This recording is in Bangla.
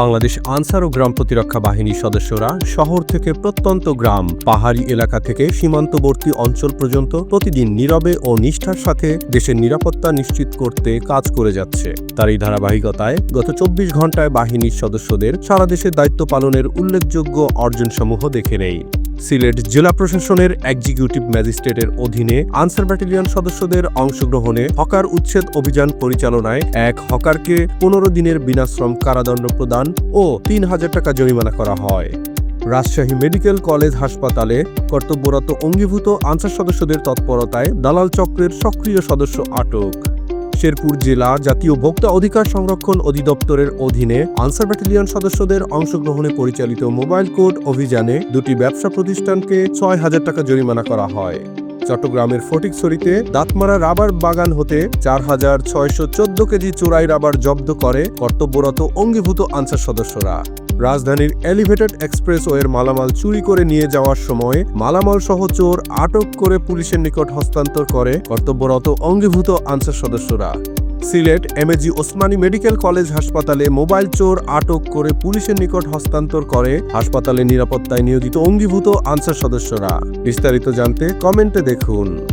বাংলাদেশ আনসার ও গ্রাম প্রতিরক্ষা বাহিনীর সদস্যরা শহর থেকে প্রত্যন্ত গ্রাম, পাহাড়ি এলাকা থেকে সীমান্তবর্তী অঞ্চল পর্যন্ত প্রতিদিন নীরবে ও নিষ্ঠার সাথে দেশের নিরাপত্তা নিশ্চিত করতে কাজ করে যাচ্ছে। তার এই ধারাবাহিকতায় গত চব্বিশ ঘন্টায় বাহিনীর সদস্যদের সারা দেশে দায়িত্ব পালনের উল্লেখযোগ্য অর্জনসমূহ দেখে নেই। সিলেট জেলা প্রশাসনের এক্সিকিউটিভ ম্যাজিস্ট্রেটের অধীনে আনসার ব্যাটালিয়ন সদস্যদের অংশগ্রহণে হকার উচ্ছেদ অভিযান পরিচালনায় এক হকারকে পনেরো দিনের বিনাশ্রম কারাদণ্ড প্রদান ও তিন হাজার টাকা জরিমানা করা হয়। রাজশাহী মেডিকেল কলেজ হাসপাতালে কর্তব্যরত অঙ্গীভূত আনসার সদস্যদের তৎপরতায় দালাল চক্রের সক্রিয় সদস্য আটক। শেরপুর জেলা জাতীয় ভোক্তা অধিকার সংরক্ষণ অধিদপ্তরের অধীনে আনসার ব্যাটালিয়ন সদস্যদের অংশগ্রহণে পরিচালিত মোবাইল কোড অভিযানে দুটি ব্যবসা প্রতিষ্ঠানকে ছয় হাজার টাকা জরিমানা করা হয়। চট্টগ্রামের ফটিকছড়িতে দাঁতমারা রাবার বাগান হতে চার হাজার ছয়শো চোদ্দ কেজি চোরাই রাবার জব্দ করে কর্তব্যরত অঙ্গীভূত আনসার সদস্যরা। রাজধানীর এলিভেটেড এক্সপ্রেসওয়ের মালামাল চুরি করে নিয়ে যাওয়ার সময় মালামাল সহ চোর আটক করে পুলিশের নিকট হস্তান্তর করে। কর্তব্যরত অঙ্গীভূত আনসার সদস্যরা। Sylhet MAG Osmani medical college হাসপাতালে মোবাইল চোর আটক করে পুলিশের নিকট হস্তান্তর করে। হাসপাতালে নিরাপত্তায় নিয়োজিত অঙ্গীভূত আনসার সদস্যরা। বিস্তারিত জানতে কমেন্টে দেখুন।